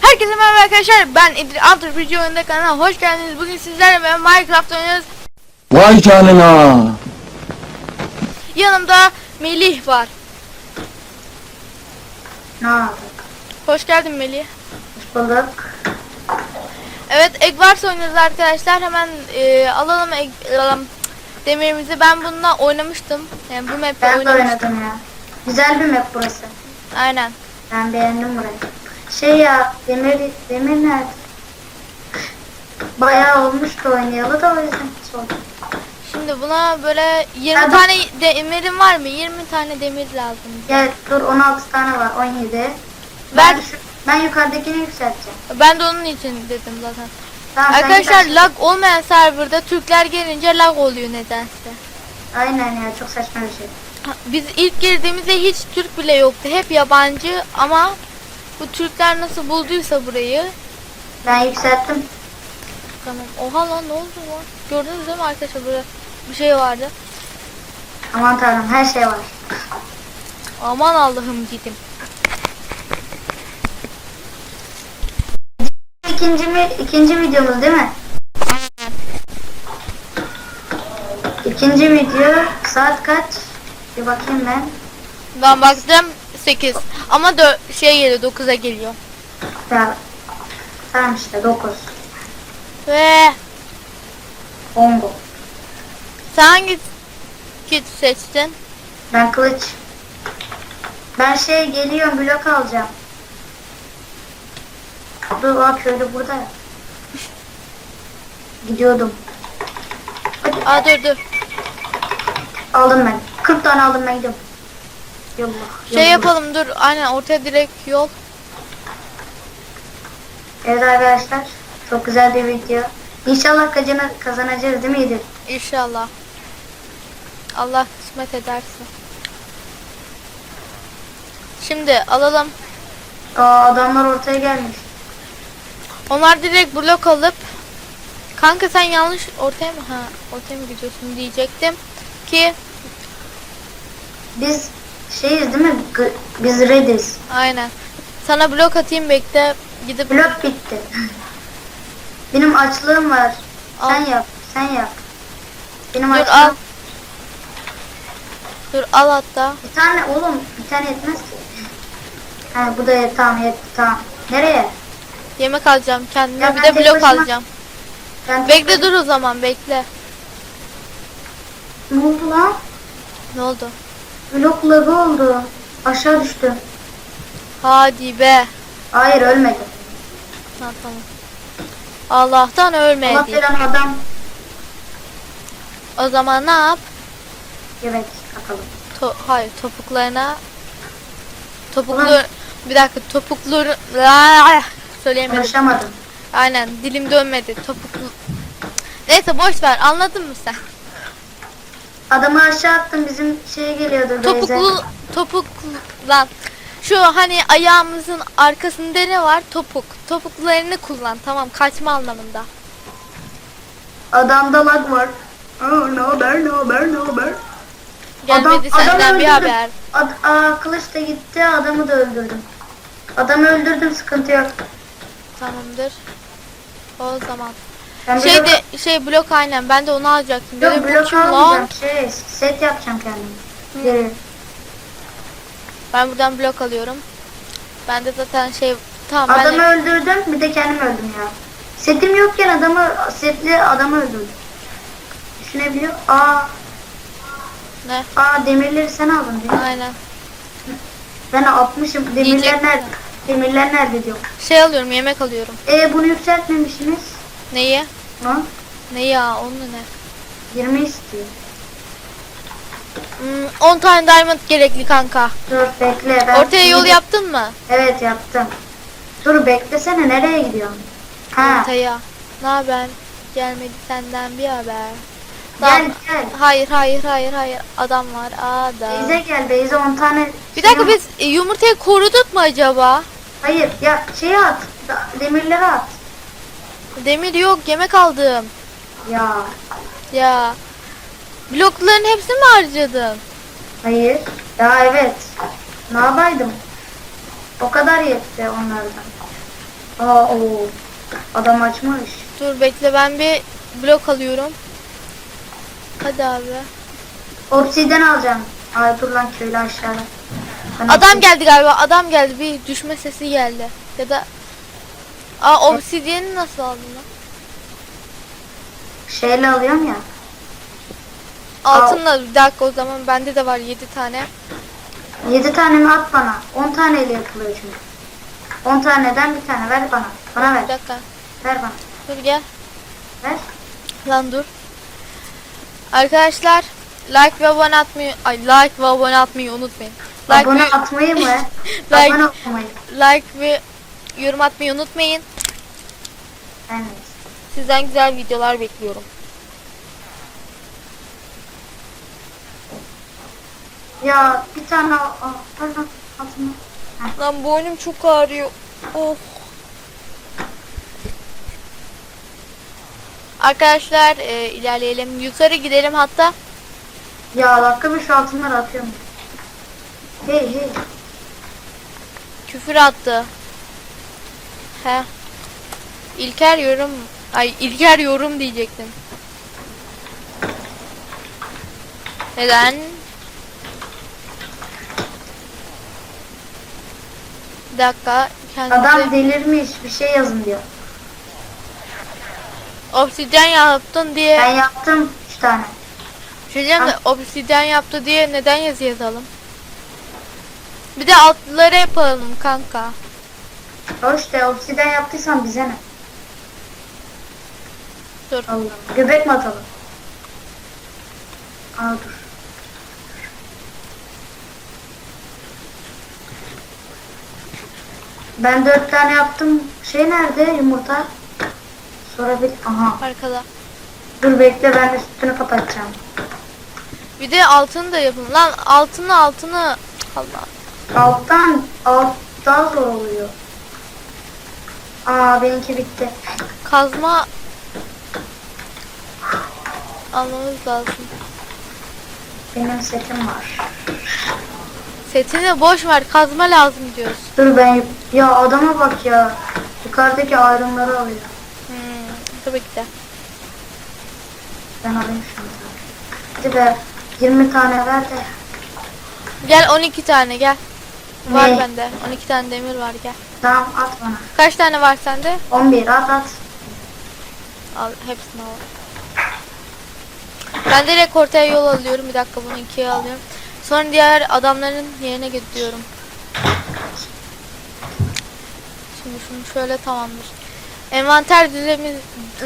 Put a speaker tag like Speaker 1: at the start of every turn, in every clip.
Speaker 1: Herkese merhaba arkadaşlar ben İdris Altır video oyunda kanalına hoş geldiniz. Bugün sizlerle ben Minecraft oynuyoruz.
Speaker 2: Vay canına.
Speaker 1: Yanımda Melih var.
Speaker 3: Oldu?
Speaker 1: Hoş geldin Melih.
Speaker 3: Bulduk.
Speaker 1: Evet Eggwars oynuyoruz arkadaşlar. Hemen e, alalım egg, alalım demirimizi. Ben bununla oynamıştım. Yani bu map'te
Speaker 3: Ben
Speaker 1: oynamıştım.
Speaker 3: oynadım ya. Güzel bir map burası.
Speaker 1: Aynen.
Speaker 3: Ben beğendim burayı. Şey ya, Demir, Demir nerede? Bayağı olmuştu oynayalı da o yüzden oldu.
Speaker 1: Şimdi buna böyle 20
Speaker 3: Hadi.
Speaker 1: tane demirin var mı? 20 tane demir lazım.
Speaker 3: Gel dur 16 tane var 17.
Speaker 1: Ver.
Speaker 3: Ben, ben yukarıdakini yükselteceğim.
Speaker 1: Ben de onun için dedim zaten.
Speaker 3: Tamam, sen
Speaker 1: Arkadaşlar
Speaker 3: yükselt.
Speaker 1: lag olmayan serverda Türkler gelince lag oluyor nedense.
Speaker 3: Aynen ya çok saçma bir şey.
Speaker 1: Biz ilk girdiğimizde hiç Türk bile yoktu. Hep yabancı ama bu Türkler nasıl bulduysa burayı.
Speaker 3: Ben yükselttim.
Speaker 1: Tamam. Oha lan ne oldu lan? Gördünüz değil mi arkadaşlar burada bir şey vardı.
Speaker 3: Aman tanrım her şey var.
Speaker 1: Aman Allah'ım dedim.
Speaker 3: İkinci mi ikinci videomuz değil mi? İkinci video saat kaç? Bir bakayım ben.
Speaker 1: Ben baktım 8 ama dö şey geliyor 9'a geliyor.
Speaker 3: Ya, tamam işte 9.
Speaker 1: Ve
Speaker 3: Bongo.
Speaker 1: sen hangi kit seçtin?
Speaker 3: Ben kılıç. Ben şey geliyorum blok alacağım. Dur bak köylü burada ya. Gidiyordum.
Speaker 1: Aa dur dur.
Speaker 3: Aldım ben. 40 tane aldım ben gidiyorum. Yallah.
Speaker 1: Şey
Speaker 3: yallah.
Speaker 1: yapalım dur. Aynen ortaya direkt yol.
Speaker 3: Evet arkadaşlar. Çok güzel bir video. İnşallah kazana, kazanacağız değil mi Edil?
Speaker 1: İnşallah. Allah kısmet ederse. Şimdi alalım.
Speaker 3: Aa, adamlar ortaya gelmiş.
Speaker 1: Onlar direkt blok alıp Kanka sen yanlış ortaya mı? Ha, ortaya mı gidiyorsun diyecektim ki
Speaker 3: Biz şeyiz değil mi? G- Biz rediz.
Speaker 1: aynen. Sana blok atayım bekle gidip
Speaker 3: Blok bitti. Benim açlığım var. Sen
Speaker 1: Al.
Speaker 3: yap. Sen yap. Benim
Speaker 1: dur
Speaker 3: açlığım.
Speaker 1: al. Dur al hatta.
Speaker 3: Bir tane oğlum bir tane yetmez ki. Ha bu da tamam yetti tamam. Nereye?
Speaker 1: Yemek alacağım kendime
Speaker 3: Ya
Speaker 1: bir de
Speaker 3: tek
Speaker 1: blok
Speaker 3: başıma-
Speaker 1: alacağım.
Speaker 3: Ben
Speaker 1: Bekle dur o zaman bekle.
Speaker 3: Ne oldu lan?
Speaker 1: Ne oldu?
Speaker 3: Blok lagı oldu. Aşağı düştü.
Speaker 1: Hadi be.
Speaker 3: Hayır ölmedi.
Speaker 1: Ha tamam. Allah'tan
Speaker 3: Allah
Speaker 1: ölmedi.
Speaker 3: veren adam.
Speaker 1: O zaman ne yap?
Speaker 3: Evet bakalım.
Speaker 1: To hayır topuklarına topuklu
Speaker 3: Ulan.
Speaker 1: bir dakika topuklu söyleyemedim.
Speaker 3: Konuşamadım.
Speaker 1: Aynen dilim dönmedi topuklu. Neyse boş ver anladın mı sen?
Speaker 3: Adamı aşağı attım bizim şeye geliyordu.
Speaker 1: Topuklu topuklu lan. Şu hani ayağımızın arkasında ne var? Topuk. Topuklarını kullan. Tamam kaçma anlamında.
Speaker 3: Adamda lag var. Aa, ne haber ne haber ne haber?
Speaker 1: Gelmedi
Speaker 3: Adam-
Speaker 1: senden
Speaker 3: adamı
Speaker 1: bir haber.
Speaker 3: Ad, aa, kılıç da gitti adamı da öldürdüm. Adamı öldürdüm sıkıntı yok.
Speaker 1: Tamamdır. O zaman.
Speaker 3: Ben
Speaker 1: Şey
Speaker 3: blok,
Speaker 1: de şey blok aynen ben de onu alacaktım.
Speaker 3: yok,
Speaker 1: Dedim
Speaker 3: blok almayacağım. Şey, set yapacağım kendim. Geri.
Speaker 1: Ben buradan blok alıyorum. Ben de zaten şey tamam ben
Speaker 3: Adamı
Speaker 1: de,
Speaker 3: öldürdüm bir de kendim öldüm ya. Setim yokken adamı setli adamı öldürdüm. Düşünebiliyor. Aa,
Speaker 1: ne?
Speaker 3: aa demirleri sen aldın değil mi?
Speaker 1: Aynen.
Speaker 3: Ben atmışım. Demirler nerede? Demirler nerede diyor.
Speaker 1: Şey alıyorum yemek alıyorum.
Speaker 3: E bunu yükseltmemişsiniz.
Speaker 1: Neyi?
Speaker 3: Lan
Speaker 1: Ne ya onu ne?
Speaker 3: 20 istiyor.
Speaker 1: Hmm, 10 tane diamond gerekli kanka.
Speaker 3: Dur bekle. Ben
Speaker 1: Ortaya yol yaptın mı?
Speaker 3: Evet yaptım. Dur beklesene nereye gidiyorsun? Ha.
Speaker 1: Ortaya. Ne haber? Gelmedi senden bir haber.
Speaker 3: Gel
Speaker 1: Tamam.
Speaker 3: gel.
Speaker 1: Hayır hayır hayır hayır. Adam var adam.
Speaker 3: Beyze gel Beyze 10 tane.
Speaker 1: Bir dakika biz yumurtayı koruduk mu acaba?
Speaker 3: Hayır ya şey at. Demirleri at.
Speaker 1: Demir yok yemek aldım.
Speaker 3: Ya
Speaker 1: Ya. Blokların hepsini mi harcadın?
Speaker 3: hayır. Ya evet. Ne yapaydım? O kadar yetti onlardan. Aa o. Adam açmış.
Speaker 1: Dur bekle ben bir blok alıyorum. Hadi abi.
Speaker 3: Obsiden alacağım. Ay dur lan köylü aşağıda.
Speaker 1: Adam geldi galiba. Adam geldi. Bir düşme sesi geldi. Ya da Aa obsidiyeni nasıl aldın lan?
Speaker 3: Şeyle alıyorum ya.
Speaker 1: Altınla bir dakika o zaman bende de var 7 tane.
Speaker 3: 7 tane mi at bana? 10 taneyle yapılıyor çünkü. 10 taneden bir tane ver bana. Bana
Speaker 1: Bir
Speaker 3: ver.
Speaker 1: dakika.
Speaker 3: Ver bana.
Speaker 1: Dur gel.
Speaker 3: Ver.
Speaker 1: Lan dur. Arkadaşlar like ve abone atmayı ay like ve abone atmayı unutmayın. Like
Speaker 3: Abone
Speaker 1: ve,
Speaker 3: atmayı mı?
Speaker 1: Like-
Speaker 3: Abone olmayı.
Speaker 1: like ve yorum atmayı unutmayın.
Speaker 3: Evet.
Speaker 1: Sizden güzel videolar bekliyorum.
Speaker 3: Ya bir tane. Ver lan atma.
Speaker 1: Lan boynum çok ağrıyor. Of. Arkadaşlar e, ilerleyelim. Yukarı gidelim hatta.
Speaker 3: Ya dakika bir şu altınları atıyorum.
Speaker 1: Küfür attı. He. İlker yorum. Ay İlker yorum diyecektim. Neden? Bir dakika. Kendisi
Speaker 3: Adam delirmiş bir şey yazın diyor.
Speaker 1: obsidyen yaptın diye.
Speaker 3: Ben yaptım 3 tane.
Speaker 1: Bir şey de obsidyen yaptı diye neden yazı yazalım? Bir de altları yapalım kanka.
Speaker 3: O işte obsiden yaptıysan bize ne?
Speaker 1: Dur.
Speaker 3: Allah. Göbek mi atalım? Aa dur. Ben dört tane yaptım. Şey nerede yumurta? Sonra bir... Aha.
Speaker 1: Arkada.
Speaker 3: Dur bekle ben üstünü kapatacağım.
Speaker 1: Bir de altını da yapın. Lan altını altını. Allah.
Speaker 3: Alttan alt daha zor oluyor. Aa benimki bitti.
Speaker 1: Kazma almamız lazım.
Speaker 3: Benim setim var.
Speaker 1: Setini boş ver. Kazma lazım diyoruz.
Speaker 3: Dur ben ya adama bak ya. Yukarıdaki ayrımları alıyor.
Speaker 1: Hmm, tabii ki de.
Speaker 3: Ben alayım şunu. Hadi be 20 tane ver de.
Speaker 1: Gel 12 tane gel. Var
Speaker 3: Ne?
Speaker 1: bende. 12 tane demir var gel.
Speaker 3: Tamam at bana.
Speaker 1: Kaç tane var sende?
Speaker 3: 11 at at.
Speaker 1: Al hepsini al. Ben direkt ortaya yol alıyorum. Bir dakika bunu ikiye alıyorum. Sonra diğer adamların yerine gidiyorum. Şimdi şunu şöyle tamamdır. Envanter düzenimiz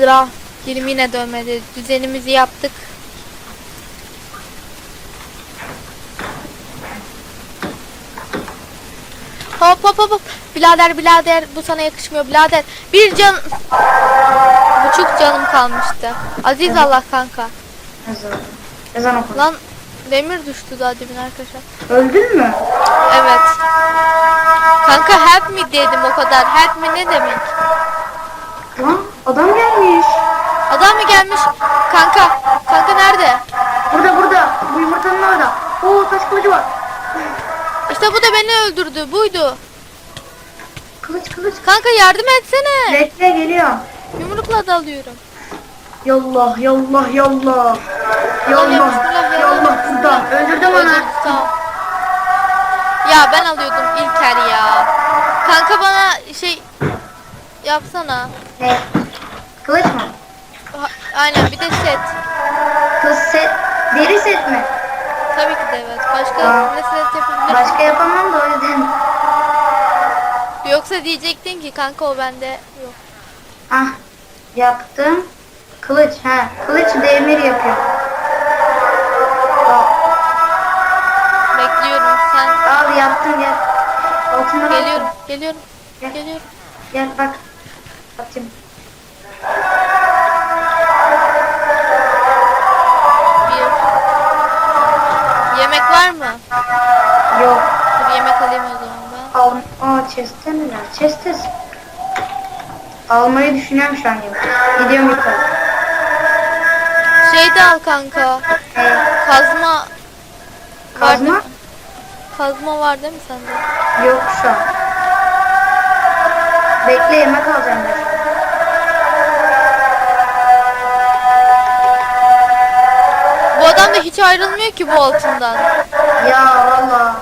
Speaker 1: Ra, dilim yine dönmedi. Düzenimizi yaptık. Hop hop hop hop. Birader birader bu sana yakışmıyor birader. Bir can buçuk canım kalmıştı. Aziz Allah kanka.
Speaker 3: Ezan. Ezan oku.
Speaker 1: Lan demir düştü daha demin arkadaşlar.
Speaker 3: Öldün mü?
Speaker 1: Evet. Kanka help me dedim o kadar. Help me ne demek?
Speaker 3: Lan adam gelmiş.
Speaker 1: Adam mı gelmiş? Kanka. Kanka nerede?
Speaker 3: Burada burada. Bu yumurtanın orada. Oo taş kılıcı var.
Speaker 1: İşte bu da beni öldürdü. Buydu.
Speaker 3: Kılıç kılıç.
Speaker 1: Kanka yardım etsene.
Speaker 3: Bekle geliyorum.
Speaker 1: Yumrukla dalıyorum.
Speaker 3: Yallah yallah yallah.
Speaker 1: Bismillah,
Speaker 3: Yallah yallah buradan. Öldürdüm onu.
Speaker 1: Öldürdü. Ya ben alıyordum İlker ya. Kanka bana şey yapsana.
Speaker 3: Ne? Kılıç mı?
Speaker 1: Ha- Aynen bir de set.
Speaker 3: Kılıç set. Deri set mi?
Speaker 1: Tabii ki de evet. Başka
Speaker 3: Aa.
Speaker 1: ne set yapabilirim?
Speaker 3: Başka yapamam da o yüzden.
Speaker 1: Yoksa diyecektin ki kanka o bende yok.
Speaker 3: Ah yaptım. Kılıç ha. Kılıç demir yapıyor.
Speaker 1: Bekliyorum sen.
Speaker 3: al yaptım gel. Altınları
Speaker 1: Geliyorum, geliyorum,
Speaker 3: Gel.
Speaker 1: geliyorum.
Speaker 3: Gel bak. Atayım. Yok.
Speaker 1: Dur yemek alayım o zaman ben.
Speaker 3: Al. Aa chest'te neler? Chest'te Almayı düşünüyorum şu an gibi. Gidiyorum yukarı.
Speaker 1: Şey de al kanka.
Speaker 3: Ee,
Speaker 1: Kazma.
Speaker 3: Kazma?
Speaker 1: mi? Kazma var değil mi sende?
Speaker 3: Yok şu an. Bekle yemek alacağım ben.
Speaker 1: Hiç ayrılmıyor ki bu altından.
Speaker 3: Ya valla.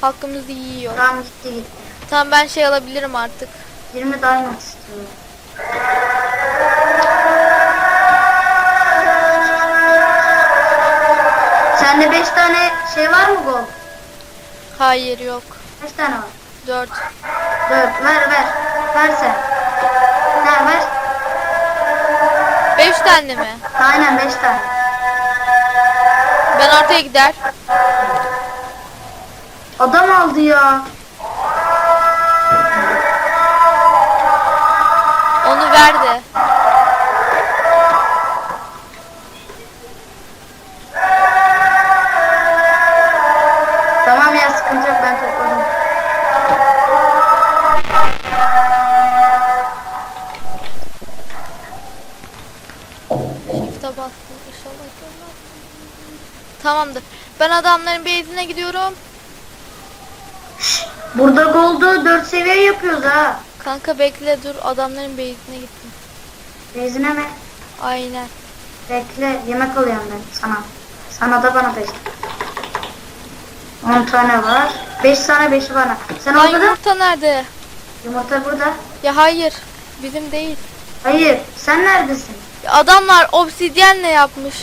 Speaker 1: Hakkımızı yiyor.
Speaker 3: Tamam gitti gitti.
Speaker 1: Tamam ben şey alabilirim artık.
Speaker 3: 20 diamond istiyorum. Sende 5 tane şey var mı gol?
Speaker 1: Hayır yok.
Speaker 3: Kaç tane var?
Speaker 1: 4.
Speaker 3: 4. Ver ver. Ver sen. Ver ver.
Speaker 1: 5 tane mi?
Speaker 3: Aynen 5 tane.
Speaker 1: Ben ortaya gider.
Speaker 3: Adam aldı ya.
Speaker 1: Onu ver Tamamdır. Ben adamların base'ine gidiyorum.
Speaker 3: Burada gold'u 4 seviye yapıyoruz ha.
Speaker 1: Kanka bekle dur adamların base'ine gittim.
Speaker 3: Bezine mi?
Speaker 1: Aynen.
Speaker 3: Bekle yemek alıyorum ben sana. Sana da bana da işte. 10 tane var. 5 tane 5'i bana. Sen
Speaker 1: Ay
Speaker 3: orada da
Speaker 1: yumurta nerede?
Speaker 3: yumurta burada.
Speaker 1: Ya hayır. Bizim değil.
Speaker 3: Hayır sen neredesin?
Speaker 1: Adamlar obsidyenle yapmış.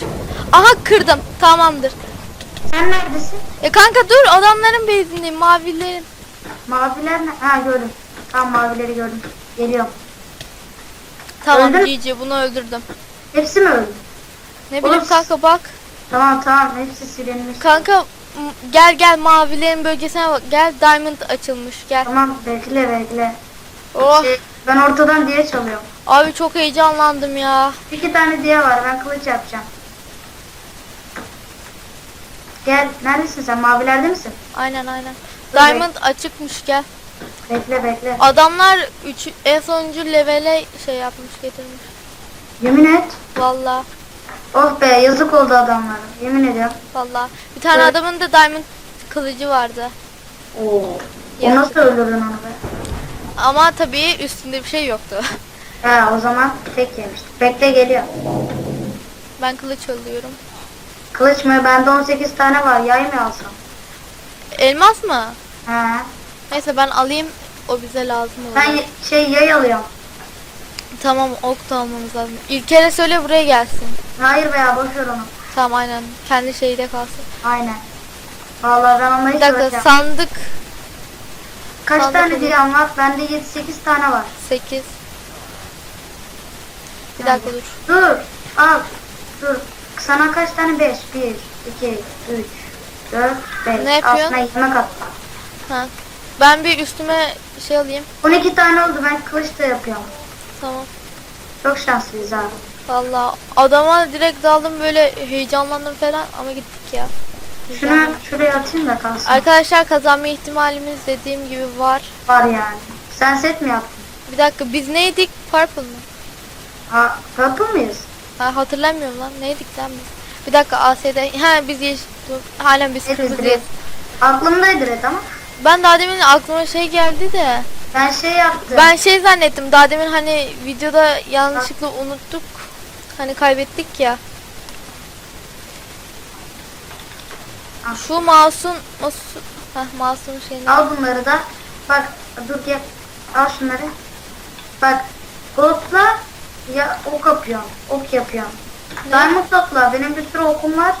Speaker 1: Aha kırdım. Tamamdır.
Speaker 3: Sen neredesin?
Speaker 1: E kanka dur adamların base'indeyim mavilerin.
Speaker 3: Maviler ne? Ha gördüm. Tamam mavileri gördüm. Geliyorum.
Speaker 1: Tamam
Speaker 3: Öldür.
Speaker 1: GG bunu öldürdüm.
Speaker 3: Hepsi mi öldü?
Speaker 1: Ne bileyim
Speaker 3: Oğlum,
Speaker 1: kanka bak.
Speaker 3: Tamam tamam hepsi silinmiş.
Speaker 1: Kanka m- gel gel mavilerin bölgesine bak. Gel diamond açılmış gel.
Speaker 3: Tamam bekle bekle.
Speaker 1: Oh
Speaker 3: Şey, ben ortadan diye çalıyorum.
Speaker 1: abi çok heyecanlandım ya.
Speaker 3: İki tane diye var ben kılıç yapacağım. Gel neredesin sen mavilerde misin?
Speaker 1: Aynen aynen.
Speaker 3: Dur
Speaker 1: Diamond açıkmış gel.
Speaker 3: Bekle bekle.
Speaker 1: Adamlar 3 en sonuncu levele şey yapmış getirmiş.
Speaker 3: Yemin et.
Speaker 1: Valla
Speaker 3: Oh be yazık oldu adamlara. Yemin ediyorum.
Speaker 1: valla. Bir tane
Speaker 3: Evet.
Speaker 1: adamın da diamond kılıcı vardı.
Speaker 3: Oo.
Speaker 1: Ya.
Speaker 3: O nasıl öldürdün onu be?
Speaker 1: Ama tabii üstünde bir şey yoktu.
Speaker 3: He o zaman tek yemişti. Bekle geliyor.
Speaker 1: ben kılıç alıyorum.
Speaker 3: Kılıç mı? Bende 18 tane var. Yay mı alsam?
Speaker 1: Elmas mı?
Speaker 3: He.
Speaker 1: Neyse ben alayım. O bize lazım olur.
Speaker 3: Ben şey yay alıyorum.
Speaker 1: Tamam ok da almamız lazım. İlker'e söyle buraya gelsin.
Speaker 3: Hayır veya boş ver onu.
Speaker 1: Tamam aynen. Kendi şeyde kalsın.
Speaker 3: Aynen. Vallahi ben
Speaker 1: Bir
Speaker 3: hiç
Speaker 1: dakika
Speaker 3: uğraşamam.
Speaker 1: sandık
Speaker 3: Kaç
Speaker 1: sandık
Speaker 3: tane
Speaker 1: olur.
Speaker 3: diyem var? Bende 7-8 tane var.
Speaker 1: 8. Bir dakika dur.
Speaker 3: Dur. Al. Dur. Sana kaç tane? 5. 1, 2, 3, 4, 5.
Speaker 1: Ne yapıyorsun?
Speaker 3: Aslında yemek attım.
Speaker 1: Ha. Ben bir üstüme şey alayım.
Speaker 3: 12 tane oldu. Ben kılıç da yapıyorum.
Speaker 1: Tamam.
Speaker 3: Çok şanslıyız abi.
Speaker 1: Valla adama direkt daldım böyle heyecanlandım falan ama gittik ya.
Speaker 3: Şunu şuraya atayım da kalsın.
Speaker 1: Arkadaşlar kazanma ihtimalimiz dediğim gibi var.
Speaker 3: Var yani. Sen set mi yaptın?
Speaker 1: Bir dakika biz neydik? Purple mı?
Speaker 3: Ha, purple mıyız?
Speaker 1: Ha, hatırlamıyorum lan. Neydik lan biz? Bir dakika AS'de. Ha biz yeşil. dur, Halen biz kırmızıyız.
Speaker 3: Aklımdaydı red ama.
Speaker 1: Ben daha demin aklıma şey geldi de.
Speaker 3: Ben şey yaptım.
Speaker 1: Ben şey zannettim. Daha demin hani videoda yanlışlıkla unuttuk. Hani kaybettik ya.
Speaker 3: Ah.
Speaker 1: Şu masum masum Heh, masum şeyini.
Speaker 3: Al bunları da. Bak dur gel. Al şunları. Bak. Gold'la ya ok yapıyorum. Ok yapıyorum. Diamond topla. Benim bir sürü okum var.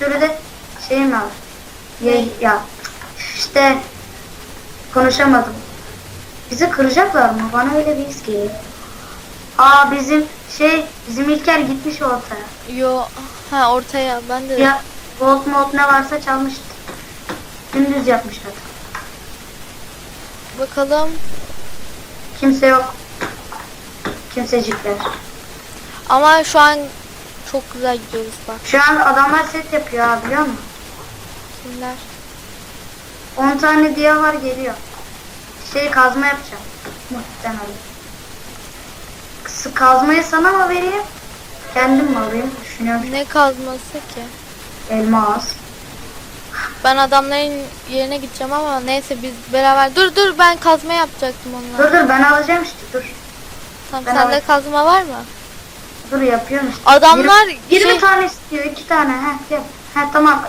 Speaker 3: Bir sürü de şeyim var. Ya, ya. İşte konuşamadım. Bizi kıracaklar mı? Bana öyle bir his geliyor. Aa bizim şey bizim İlker gitmiş ortaya.
Speaker 1: Yo ha ortaya ben de.
Speaker 3: Ya gold mod ne varsa çalmıştı. Dümdüz yapmışlar.
Speaker 1: Bakalım.
Speaker 3: Kimse yok. Kimsecikler.
Speaker 1: Ama şu an çok güzel gidiyoruz bak.
Speaker 3: Şu an adamlar set yapıyor abi biliyor musun?
Speaker 1: Kimler?
Speaker 3: 10 tane diye var geliyor. Şey kazma yapacağım. Muhtemelen. kazmayı sana mı vereyim? Kendim mi alayım? Düşünüyorum.
Speaker 1: Ne kazması ki?
Speaker 3: Elmas.
Speaker 1: Ben adamların yerine gideceğim ama neyse biz beraber. Dur dur ben kazma yapacaktım onunla.
Speaker 3: Dur dur ben alacağım işte dur.
Speaker 1: Tamam
Speaker 3: ben
Speaker 1: sende
Speaker 3: alayım.
Speaker 1: kazma var mı?
Speaker 3: Dur yapıyorum işte.
Speaker 1: Adamlar
Speaker 3: 20, 20
Speaker 1: şey-
Speaker 3: tane istiyor. 2 tane. Heh, yap. Heh, tamam.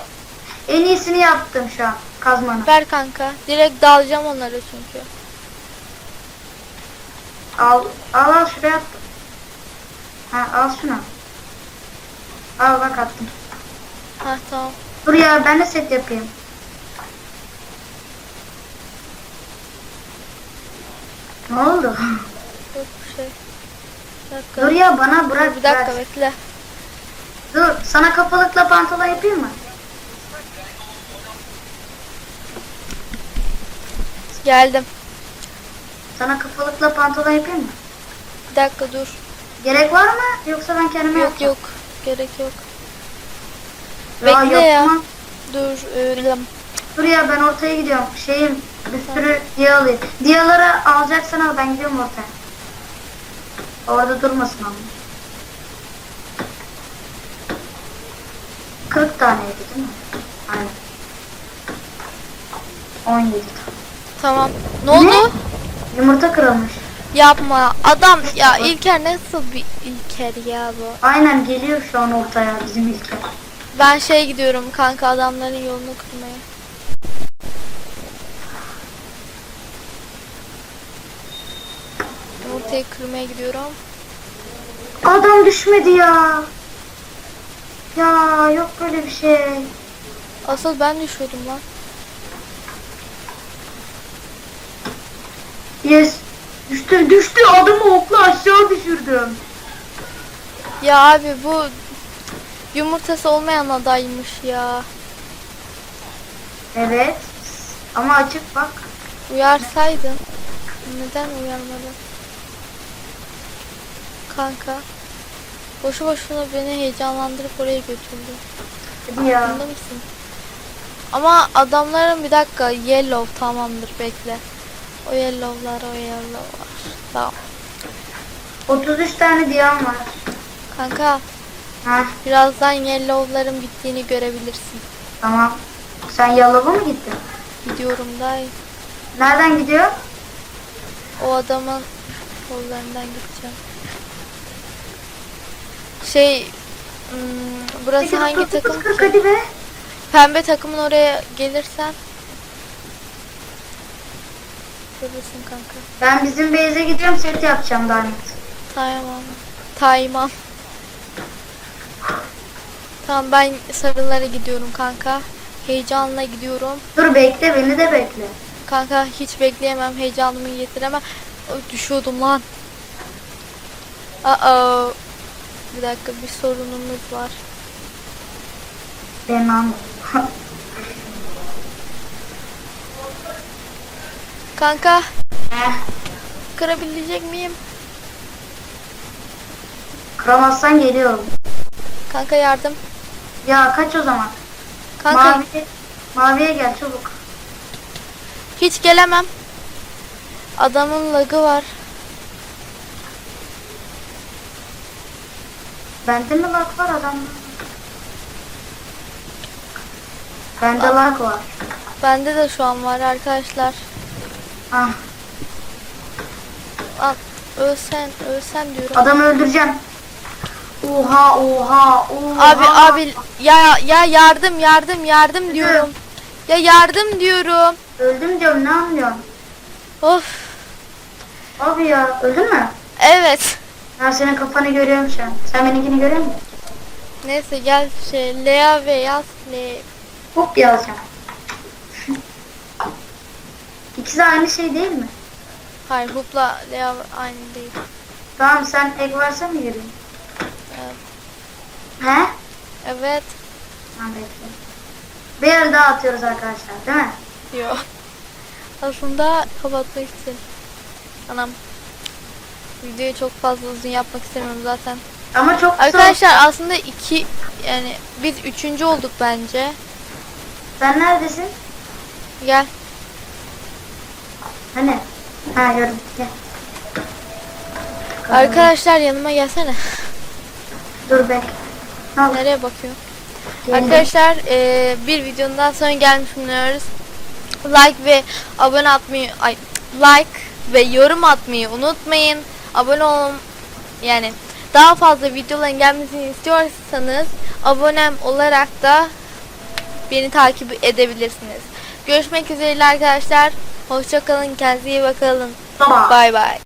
Speaker 3: En iyisini yaptım şu an. Kazmanı.
Speaker 1: Ver kanka. Direkt dalacağım onları çünkü.
Speaker 3: Al, al al şuraya attım. Ha al şunu. Al bak attım.
Speaker 1: Hah tamam.
Speaker 3: Dur ya ben de set yapayım. Ne oldu?
Speaker 1: Yok bir şey. Bir dakika.
Speaker 3: Dur ya bana bırak
Speaker 1: bir dakika
Speaker 3: bırak.
Speaker 1: bekle.
Speaker 3: Dur sana kapalıkla pantolon yapayım mı?
Speaker 1: Geldim.
Speaker 3: Sana kapalıkla pantolon yapayım mı?
Speaker 1: Bir dakika dur.
Speaker 3: Gerek var mı? Yoksa ben kendime
Speaker 1: Yok
Speaker 3: yapacağım.
Speaker 1: yok. Gerek yok.
Speaker 3: Ya,
Speaker 1: Bekle ya.
Speaker 3: yapma.
Speaker 1: Dur. Öyle.
Speaker 3: Dur ya ben ortaya gidiyorum. Şeyim bir sürü diye alayım. Diyaları alacaksan al ben gidiyorum ortaya. Orada durmasın ama. 40 taneydi değil mi? Aynen. 17 tane.
Speaker 1: Tamam. Ne oldu?
Speaker 3: Yumurta kırılmış.
Speaker 1: Yapma. Adam ya İlker nasıl bir İlker ya bu?
Speaker 3: Aynen geliyor şu an ortaya bizim İlker.
Speaker 1: Ben şey gidiyorum kanka adamların yolunu kırmaya. Yumurtayı kırmaya gidiyorum.
Speaker 3: Adam düşmedi ya. Ya yok böyle bir şey.
Speaker 1: Asıl ben düşüyordum lan.
Speaker 3: Yes. Düştü düştü adamı okla aşağı düşürdüm.
Speaker 1: Ya abi bu yumurtası olmayan adaymış ya.
Speaker 3: Evet. Ama açık bak.
Speaker 1: Uyarsaydın. Neden uyarmadın? Kanka. Boşu boşuna beni heyecanlandırıp oraya götürdü.
Speaker 3: Hadi ya.
Speaker 1: Farkında mısın? Ama adamların bir dakika yellow tamamdır bekle. O yellow'lar o yellow'lar. Tamam.
Speaker 3: 33 tane diyam var.
Speaker 1: Kanka
Speaker 3: Ha
Speaker 1: birazdan yellow'ların bittiğini görebilirsin.
Speaker 3: tamam. Sen Yalov'a mı gittin?
Speaker 1: Gidiyorum da
Speaker 3: Nereden gidiyor?
Speaker 1: o adamın kollarından gideceğim. Şey hmm, burası
Speaker 3: Peki,
Speaker 1: hangi
Speaker 3: dur,
Speaker 1: takım?
Speaker 3: dur, Hadi be.
Speaker 1: Pembe takımın oraya gelirsen görürsün kanka.
Speaker 3: Ben bizim base'e gidiyorum set yapacağım net.
Speaker 1: Tamam. Tamam. Tamam ben sarılara gidiyorum kanka. Heyecanla gidiyorum.
Speaker 3: Dur bekle beni de bekle.
Speaker 1: Kanka hiç bekleyemem. Heyecanımı yetiremem. Düşüyordum lan. Aa. Bir dakika bir sorunumuz var.
Speaker 3: Anladım.
Speaker 1: Kanka
Speaker 3: Heh,
Speaker 1: kırabilecek miyim?
Speaker 3: Kıramazsan geliyorum.
Speaker 1: Kanka yardım.
Speaker 3: Ya kaç o zaman.
Speaker 1: Kanka
Speaker 3: Mavi, maviye gel çabuk.
Speaker 1: hiç gelemem. Adamın lagı var.
Speaker 3: Bende mi lag var adamda? Bende lag var.
Speaker 1: Bende de şu an var arkadaşlar.
Speaker 3: Ah,
Speaker 1: Al ölsen ölsen diyorum.
Speaker 3: adamı öldüreceğim. Oha oha oha.
Speaker 1: Abi abi ya ya yardım yardım yardım diyorum. Ya yardım diyorum.
Speaker 3: Öldüm diyorum ne anlıyorsun?
Speaker 1: Of.
Speaker 3: Abi ya öldün mü?
Speaker 1: Evet.
Speaker 3: Ben senin kafanı görüyorum şu an. Sen benimkini görüyor musun?
Speaker 1: Neyse gel şey Lea ve yaz Le.
Speaker 3: Hop yazacağım. İkisi de aynı şey değil mi?
Speaker 1: Hayır Hoop'la Lea aynı değil.
Speaker 3: Tamam sen ek varsa mı gireyim?
Speaker 1: Evet.
Speaker 3: He?
Speaker 1: Evet.
Speaker 3: Tamam bekle. Bir yer daha atıyoruz arkadaşlar değil mi?
Speaker 1: Yok. Aslında kapatmak için. Anam. Videoyu çok fazla uzun yapmak istemiyorum zaten.
Speaker 3: Ama çok kısa.
Speaker 1: Arkadaşlar aslında iki yani biz üçüncü olduk bence.
Speaker 3: Sen neredesin?
Speaker 1: Gel.
Speaker 3: Hani? Ha gördüm. Gel. bakalım.
Speaker 1: Arkadaşlar yanıma gelsene.
Speaker 3: Dur bek.
Speaker 1: Nereye bakıyor?
Speaker 3: Gelin.
Speaker 1: Arkadaşlar eee, bir videonun daha sonra gelmiş bulunuyoruz. Like ve abone atmayı ay like ve yorum atmayı unutmayın. Abone olun yani daha fazla videoların gelmesini istiyorsanız abonem olarak da beni takip edebilirsiniz. Görüşmek üzere arkadaşlar. Hoşçakalın. Kendinize iyi bakın. Bay bay.